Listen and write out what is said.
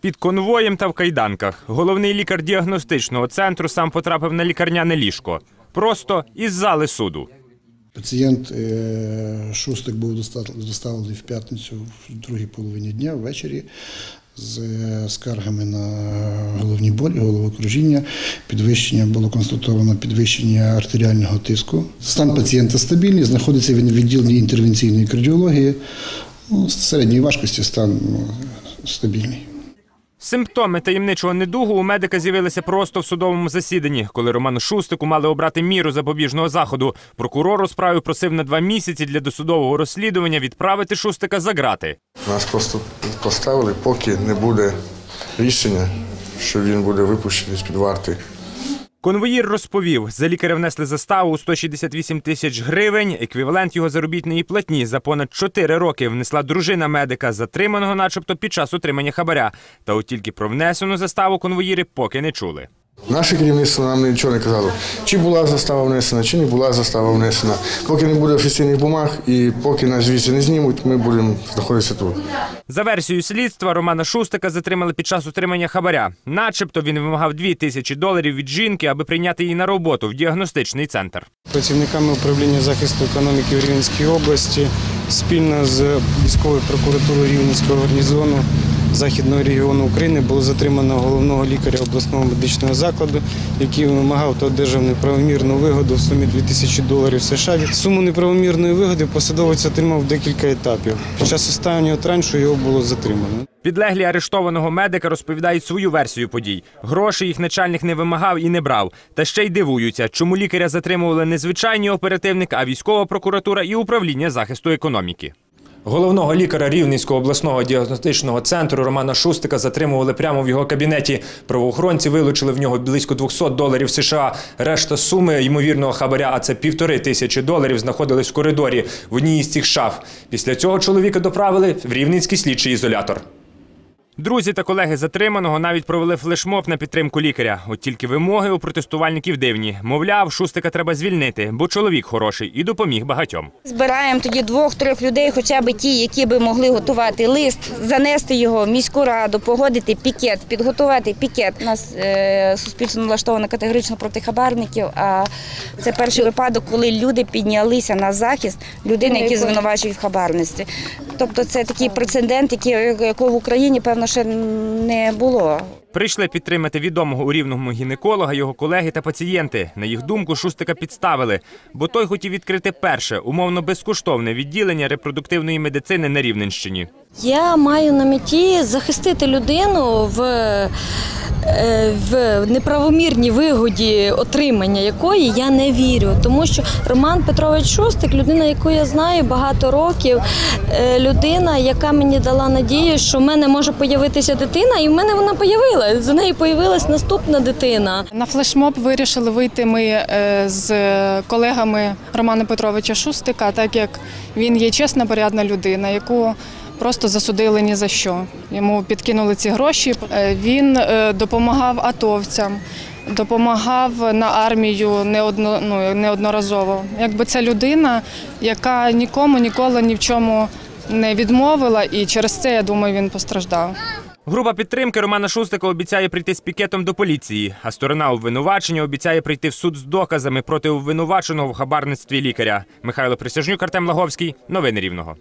Під конвоєм та в кайданках головний лікар діагностичного центру сам потрапив на лікарняне ліжко. Просто із зали суду. Пацієнт е, Шустик був доста- доставлений в п'ятницю в другій половині дня ввечері з е, скаргами на головні болі, головокружіння. Підвищення було констатовано підвищення артеріального тиску. Стан пацієнта стабільний, знаходиться він в відділенні інтервенційної кардіології. Ну, середньої важкості стан стабільний. Симптоми таємничого недугу у медика з'явилися просто в судовому засіданні, коли Роману Шустику мали обрати міру запобіжного заходу. Прокурор у справі просив на два місяці для досудового розслідування відправити Шустика за грати. Нас просто поставили, поки не буде рішення, що він буде випущений з-під варти. Конвоїр розповів, за лікаря внесли заставу у 168 тисяч гривень. Еквівалент його заробітної платні за понад 4 роки внесла дружина медика, затриманого, начебто, під час отримання хабаря. Та от тільки про внесену заставу конвоїри поки не чули. Наше керівництво нам нічого не казало, чи була застава внесена, чи не була застава внесена. Поки не буде офіційних бумаг і поки нас звідси не знімуть, ми будемо знаходитися тут. За версією слідства, Романа Шустика затримали під час отримання хабаря. Начебто він вимагав 2 тисячі доларів від жінки, аби прийняти її на роботу в діагностичний центр. Працівниками управління захисту економіки в Рівненській області спільно з військовою прокуратурою Рівненського гарнізону Західного регіону України було затримано головного лікаря обласного медичного закладу, який вимагав та одержав неправомірну вигоду в сумі 2000 доларів США. Суму неправомірної вигоди посадовець отримав декілька етапів. Під час останнього траншу його було затримано. Підлеглі арештованого медика розповідають свою версію подій. Грошей їх начальник не вимагав і не брав. Та ще й дивуються, чому лікаря затримували не звичайні оперативник, а військова прокуратура і управління захисту економіки. Головного лікаря Рівненського обласного діагностичного центру Романа Шустика затримували прямо в його кабінеті. Правоохоронці вилучили в нього близько 200 доларів США. Решта суми ймовірного хабаря, а це півтори тисячі доларів, знаходились в коридорі в одній із цих шаф. Після цього чоловіка доправили в Рівненський слідчий ізолятор. Друзі та колеги затриманого навіть провели флешмоб на підтримку лікаря. От тільки вимоги у протестувальників дивні. Мовляв, Шустика треба звільнити, бо чоловік хороший і допоміг багатьом. Збираємо тоді двох-трьох людей, хоча б ті, які би могли готувати лист, занести його в міську раду, погодити пікет, підготувати пікет. У нас е, суспільство налаштоване категорично проти хабарників. А це перший випадок, коли люди піднялися на захист людини, які звинувачують в хабарництві. Тобто це такий прецедент, який, якого в Україні певно ще не було. Прийшли підтримати відомого у рівному гінеколога, його колеги та пацієнти. На їх думку, Шустика підставили, бо той хотів відкрити перше, умовно безкоштовне відділення репродуктивної медицини на Рівненщині. Я маю на меті захистити людину в, в неправомірній вигоді отримання якої я не вірю. Тому що Роман Петрович Шустик, людина, яку я знаю багато років, е, людина, яка мені дала надію, що в мене може появитися дитина, і в мене вона появилася. За нею появилась наступна дитина. На флешмоб вирішили вийти ми е, з колегами Романа Петровича Шустика, так як він є чесна, порядна людина, яку просто засудили ні за що. Йому підкинули ці гроші. Е, Він е, допомагав атовцям, допомагав на армію неодно, ну, неодноразово. Якби це людина, яка нікому ніколи ні в чому не відмовила, і через це я думаю, він постраждав. Група підтримки Романа Шустика обіцяє прийти з пікетом до поліції, а сторона обвинувачення обіцяє прийти в суд з доказами проти обвинуваченого в хабарництві лікаря. Михайло Присяжнюк, Артем Лаговський. Новини Рівного.